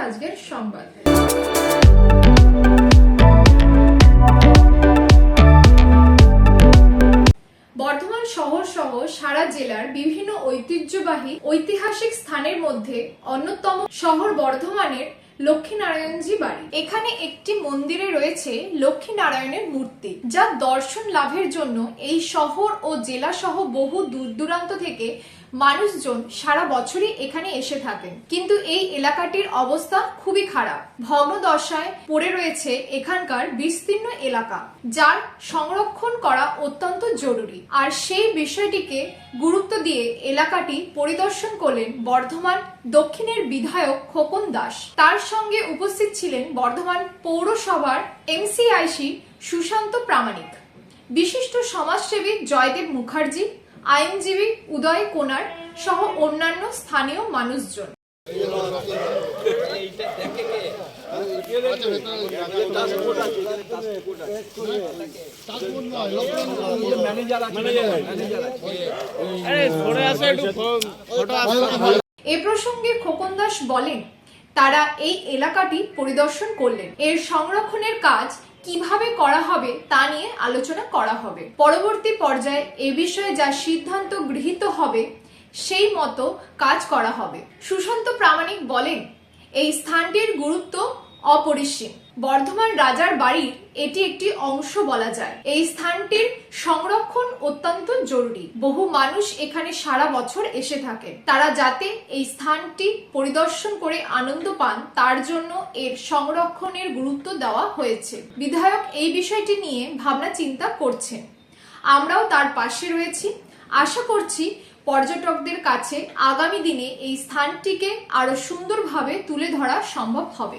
আজকের সংবাদ। বর্ধমান শহর সহ সারা জেলার বিভিন্ন ঐতিহ্যবাহী ঐতিহাসিক স্থানের মধ্যে অন্যতম শহর বর্ধমানের লক্ষ্মীনারায়ণজি বাড়ি। এখানে একটি মন্দিরে রয়েছে লক্ষ্মীনারায়ণের মূর্তি, যা দর্শন লাভের জন্য এই শহর ও জেলা সহ বহু দূর দূরান্ত থেকে মানুষজন সারা বছরই এখানে এসে থাকেন। কিন্তু এই এলাকাটির অবস্থা খুবই খারাপ। ভগ্ন দশায় পড়ে রয়েছে এখানকার বিস্তীর্ণ এলাকা, যার সংরক্ষণ করা অত্যন্ত জরুরি। আর সেই বিষয়টিকে গুরুত্ব দিয়ে এলাকাটি পরিদর্শন করলেন বর্ধমান দক্ষিণের বিধায়ক খোকন দাস। তার সঙ্গে উপস্থিত ছিলেন বর্ধমান পৌরসভার এমসিআইসি সুশান্ত প্রামাণিক। বিশিষ্ট সমাজসেবী জয়দেব মুখার্জি আইনজীবী উদয় কোনার সহ অন্যান্য স্থানীয় মানুষজন। এ প্রসঙ্গে খোকন দাস বলেন তারা এই এলাকাটি পরিদর্শন করলেন। এর সংরক্ষণের কাজ কীভাবে করা হবে তা নিয়ে আলোচনা করা হবে। পরবর্তী পর্যায়ে এ বিষয়ে যা সিদ্ধান্ত গৃহীত হবে, সেই মতো কাজ করা হবে। সুশান্ত প্রামাণিক বলেন, এই স্থানটির গুরুত্ব অপরিসীম। বর্ধমান রাজার বাড়ির এটি একটি অংশ বলা যায়। এই স্থানটির সংরক্ষণ অত্যন্ত জরুরি। বহু মানুষ এখানে সারা বছর এসে থাকেন। তারা যাতে এই স্থানটি পরিদর্শন করে আনন্দ পান, তার জন্য এর সংরক্ষণের গুরুত্ব দেওয়া হয়েছে। বিধায়ক এই বিষয়টি নিয়ে ভাবনা চিন্তা করছেন। আমরাও তার পাশে রয়েছি। আশা করছি পর্যটকদের কাছে আগামী দিনে এই স্থানটিকে আরও সুন্দরভাবে তুলে ধরা সম্ভব হবে।